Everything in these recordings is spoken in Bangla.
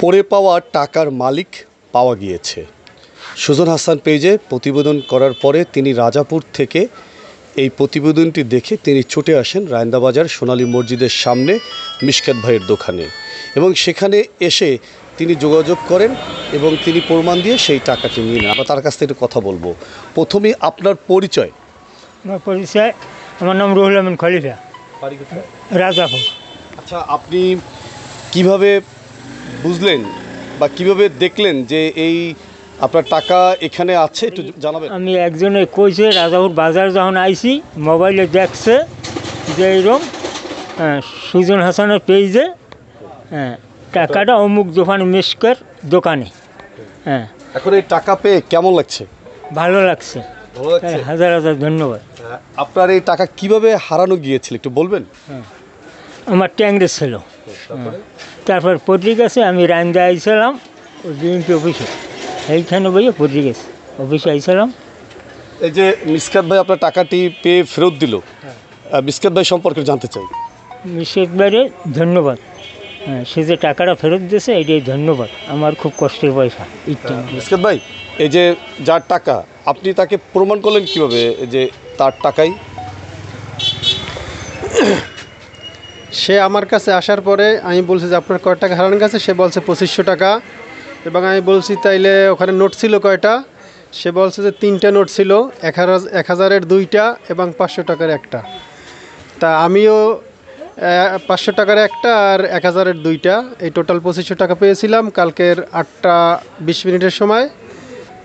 পড়ে পাওয়া টাকার মালিক পাওয়া গিয়েছে। সুজন হাসান পেজে প্রতিবেদন করার পরে তিনি রাজাপুর থেকে এই প্রতিবেদনটি দেখে তিনি ছুটে আসেন রায়ন্দাবাজার সোনালী মসজিদের সামনে মিশকাত ভাইয়ের দোকানে এবং সেখানে এসে তিনি যোগাযোগ করেন এবং তিনি প্রমাণ দিয়ে সেই টাকাটি নিয়ে নেন। আমরা তার কাছ থেকে কথা বলব। প্রথমে আপনার পরিচয়। আমার পরিচয় আমার নাম রুহুল আমিন খলিফা। রাজাপুর। আচ্ছা আপনি কীভাবে বুঝলেন বা কীভাবে দেখলেন যে এই আপনার টাকা এখানে আছে? একটু জানাবেন। আমি একজনে কইছে রাজাপুর বাজার যখন আইছি মোবাইলে দেখছে যে এইরকম হ্যাঁ, সুজন হাসানের পেজে হ্যাঁ টাকাটা অমুক দোকান মিসকের দোকানে হ্যাঁ। এখন এই টাকা পেয়ে কেমন লাগছে? ভালো লাগছে। হ্যাঁ, হাজার হাজার ধন্যবাদ। আপনার এই টাকা কীভাবে হারানো গিয়েছিল একটু বলবেন? আমার ট্যাংরে ছিল। তারপর পত্রিকাছে আমি রান্দা আইছিলাম বিএনপি অফিসে। এইখানে বইয়ে পত্রিকাছে অফিসে আইছিলাম। এই যে মিসকাত ভাই আপনার টাকাটি পেয়ে ফেরত দিল আহ, মিসকাত ভাই সম্পর্কে জানতে চাই। নিষেধবারে ধন্যবাদ। হ্যাঁ সে যে টাকাটা ফেরত দিয়েছে এটাই ধন্যবাদ। আমার খুব কষ্টের পয়সা ইটা মিসকাত ভাই এই যে যার টাকা আপনি তাকে প্রমাণ করলেন কীভাবে যে তার টাকাই? সে আমার কাছে আসার পরে আমি বলছি যে, আপনার কয় টাকা হারানোর কাছে সে বলছে, পঁচিশশো টাকা। এবং আমি বলছি, তাইলে ওখানে নোট ছিল কয়টা? সে বলছে যে, তিনটা নোট ছিল, এক হাজার এক হাজারের দুইটা এবং পাঁচশো টাকার একটা। তা আমিও পাঁচশো টাকার একটা আর এক হাজারের দুইটা। এই টোটাল পঁচিশশো টাকা পেয়েছিলাম কালকের আটটা বিশ মিনিটের সময়।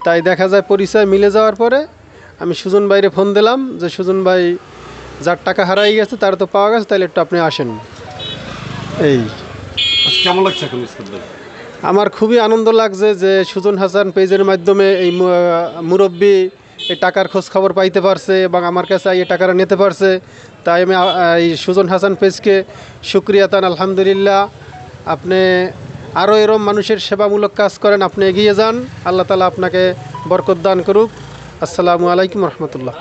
তাই দেখা যায় পরিচয় মিলে যাওয়ার পরে আমি সুজন ভাইরে ফোন দিলাম যে, সুজন ভাই, যার টাকা হারাই গেছে, তার তো পাওয়া গেছে তাহলে একটু আপনি আসেন। এই। আচ্ছা, কেমন লাগছে এখন আমার খুবই আনন্দ লাগছে যে সুজন হাসান পেজের মাধ্যমে এই মুরব্বী এই টাকার খোঁজ খবর পাইতে পারছে এবং আমার কাছে এই টাকাটা নিতে পারছে। তাই আমি এই সুজন হাসান পেজকে সুক্রিয়া তান আলহামদুলিল্লাহ। আপনি আরও এরম মানুষের সেবামূলক কাজ করেন আপনি এগিয়ে যান। আল্লাহ তালা আপনাকে বরকত দান করুক। আসসালামু আলাইকুম রহমতুল্লাহ।